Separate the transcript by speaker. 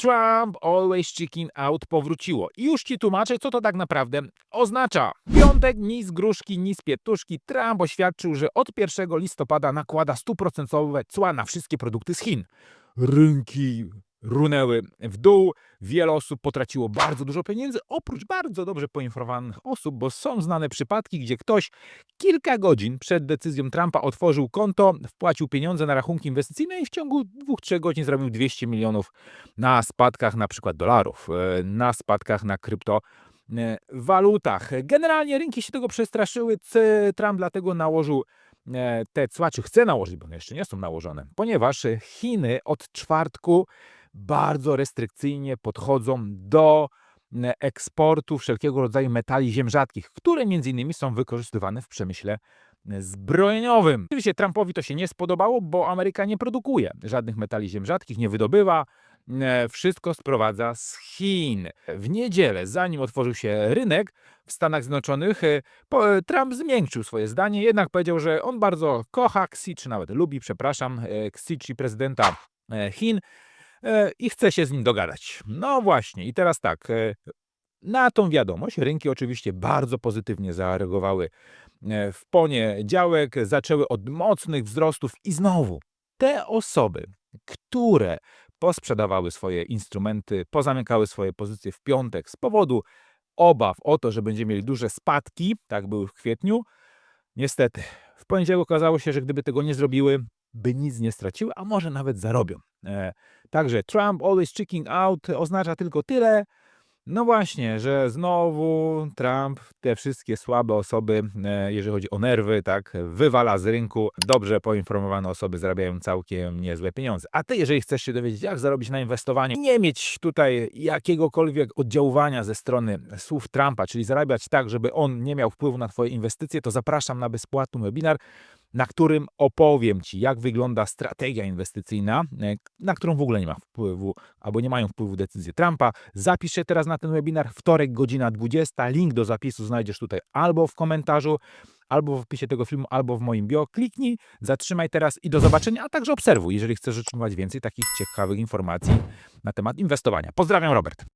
Speaker 1: Trump always chicken out powróciło. I już ci tłumaczę, co to tak naprawdę oznacza. Piątek, ni z gruszki, ni z pietuszki. Trump oświadczył, że od 1 listopada nakłada stuprocentowe cła na wszystkie produkty z Chin. Rynki runęły w dół. Wiele osób potraciło bardzo dużo pieniędzy, oprócz bardzo dobrze poinformowanych osób, bo są znane przypadki, gdzie ktoś kilka godzin przed decyzją Trumpa otworzył konto, wpłacił pieniądze na rachunki inwestycyjne i w ciągu 2-3 godzin zrobił 200 milionów na spadkach na przykład dolarów, e, na spadkach na krypto e, walutach. Generalnie rynki się tego przestraszyły. Trump dlatego nałożył e, te cła, czy chce nałożyć, bo one jeszcze nie są nałożone, ponieważ Chiny od czwartku bardzo restrykcyjnie podchodzą do eksportu wszelkiego rodzaju metali ziem rzadkich, które między innymi są wykorzystywane w przemyśle zbrojeniowym. Oczywiście Trumpowi to się nie spodobało, bo Ameryka nie produkuje żadnych metali ziem rzadkich, nie wydobywa, wszystko sprowadza z Chin. W niedzielę, zanim otworzył się rynek w Stanach Zjednoczonych, e, Trump zmiękczył swoje zdanie, jednak powiedział, że on bardzo kocha Xi, czy nawet lubi, przepraszam, e, Xi, prezydenta e, Chin i chce się z nim dogadać. No właśnie, i teraz tak. e, Na tą wiadomość rynki oczywiście bardzo pozytywnie zareagowały e, w poniedziałek, zaczęły od mocnych wzrostów i znowu te osoby, które posprzedawały swoje instrumenty, pozamykały swoje pozycje w piątek z powodu obaw o to, że będziemy mieli duże spadki, tak były w kwietniu, niestety w poniedziałek okazało się, że gdyby tego nie zrobiły, by nic nie straciły, a może nawet zarobią. E, Także Trump always checking out oznacza tylko tyle, no właśnie, że znowu Trump te wszystkie słabe osoby, e, jeżeli chodzi o nerwy, tak, wywala z rynku. Dobrze poinformowane osoby zarabiają całkiem niezłe pieniądze. A ty, jeżeli chcesz się dowiedzieć, jak zarobić na inwestowaniu, nie mieć tutaj jakiegokolwiek oddziaływania ze strony słów Trumpa, czyli zarabiać tak, żeby on nie miał wpływu na twoje inwestycje, to zapraszam na bezpłatny webinar na którym opowiem Ci, jak wygląda strategia inwestycyjna, e, na którą w ogóle nie ma wpływu, albo nie mają wpływu decyzje Trumpa. Zapisz się teraz na ten webinar, wtorek, godzina 20. Link do zapisu znajdziesz tutaj albo w komentarzu, albo w opisie tego filmu, albo w moim bio. Kliknij, zatrzymaj teraz i do zobaczenia, a także obserwuj, jeżeli chcesz otrzymywać więcej takich ciekawych informacji na temat inwestowania. Pozdrawiam, Robert.